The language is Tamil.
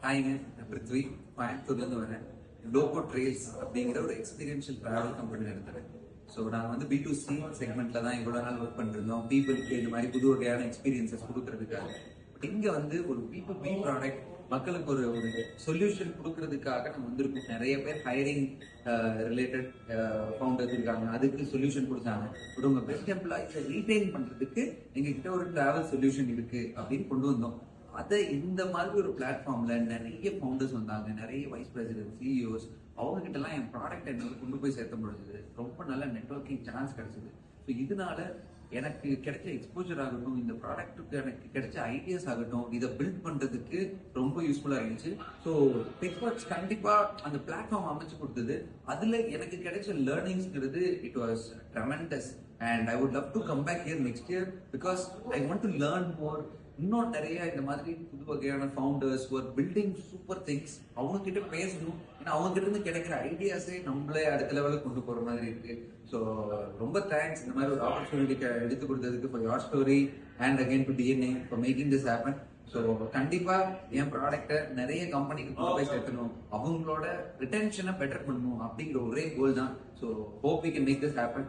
ஹாய்ங்க நான் பிருத்வி கோயம்புத்தூர்லேருந்து வரேன் லோகோ ட்ரெயில்ஸ் அப்படிங்கிற ஒரு எக்ஸ்பீரியன்ஷியல் ட்ராவல் கம்பெனி நடத்துகிறேன் ஸோ நாங்கள் வந்து பி டு சி செக்மெண்ட்டில் தான் இவ்வளோ நாள் ஒர்க் பண்ணிருந்தோம் பீப்புளுக்கு இந்த மாதிரி புது வகையான எக்ஸ்பீரியன்ஸஸ் கொடுக்கறதுக்காக பட் இங்கே வந்து ஒரு பீப்புள் பி ப்ராடக்ட் மக்களுக்கு ஒரு ஒரு சொல்யூஷன் கொடுக்கறதுக்காக நம்ம வந்திருக்கோம் நிறைய பேர் ஹையரிங் ரிலேட்டட் ஃபவுண்டர்ஸ் இருக்காங்க அதுக்கு சொல்யூஷன் கொடுத்தாங்க பட் உங்க பெஸ்ட் எம்ப்ளாயிஸை ரீடைன் பண்றதுக்கு எங்ககிட்ட ஒரு டிராவல் சொல்யூஷன் இருக்கு அப்படின்னு கொண்டு வந்தோம் அதை இந்த மாதிரி ஒரு பிளாட்ஃபார்ம்ல நிறைய ஃபவுண்டர்ஸ் வந்தாங்க நிறைய வைஸ் பிரசிடென்ட் சிஇஓஸ் அவங்க எல்லாம் என் ப்ராடக்ட் என்னால் கொண்டு போய் சேர்த்த முடிஞ்சது ரொம்ப நல்ல நெட்வொர்க்கிங் சான்ஸ் கிடைச்சது. ஸோ இதனால எனக்கு கிடைச்ச எக்ஸ்போஜர் ஆகட்டும் இந்த ப்ராடக்ட்டுக்கு எனக்கு கிடைச்ச ஐடியாஸ் ஆகட்டும் இதை பில்ட் பண்றதுக்கு ரொம்ப யூஸ்ஃபுல்லாக இருந்துச்சு. ஸோ டெக்ஸ்பர்ட்ஸ் கண்டிப்பாக அந்த பிளாட்ஃபார்ம் அமைச்சு கொடுத்தது. அதில் எனக்கு கிடைச்ச லேர்னிங்ஸ்ங்கிறது it was tremendous and I would love to come back here next year because I want to learn more இன்னும் நிறைய இந்த மாதிரி புது வகையான ஃபவுண்டர்ஸ் ஒரு பில்டிங் சூப்பர் திங்ஸ் அவங்க கிட்ட பேசணும். ஏன்னா அவங்க கிட்ட இருந்து கிடைக்கிற ஐடியாஸே நம்மளே அடுத்த லெவலுக்கு கொண்டு போற மாதிரி இருக்கு. ஸோ ரொம்ப தேங்க்ஸ் இந்த மாதிரி ஒரு ஆப்பர்ச்சுனிட்டி எடுத்து கொடுத்ததுக்கு for your story and again to DNA for making this happen so கண்டிப்பா என் ப்ராடக்ட்டை நிறைய கம்பெனிக்கு கொண்டு போய் சேர்க்கணும். அவங்களோட ரிட்டென்ஷனை பெட்டர் பண்ணணும் அப்படிங்கிற ஒரே கோல் தான். So hope we can make this happen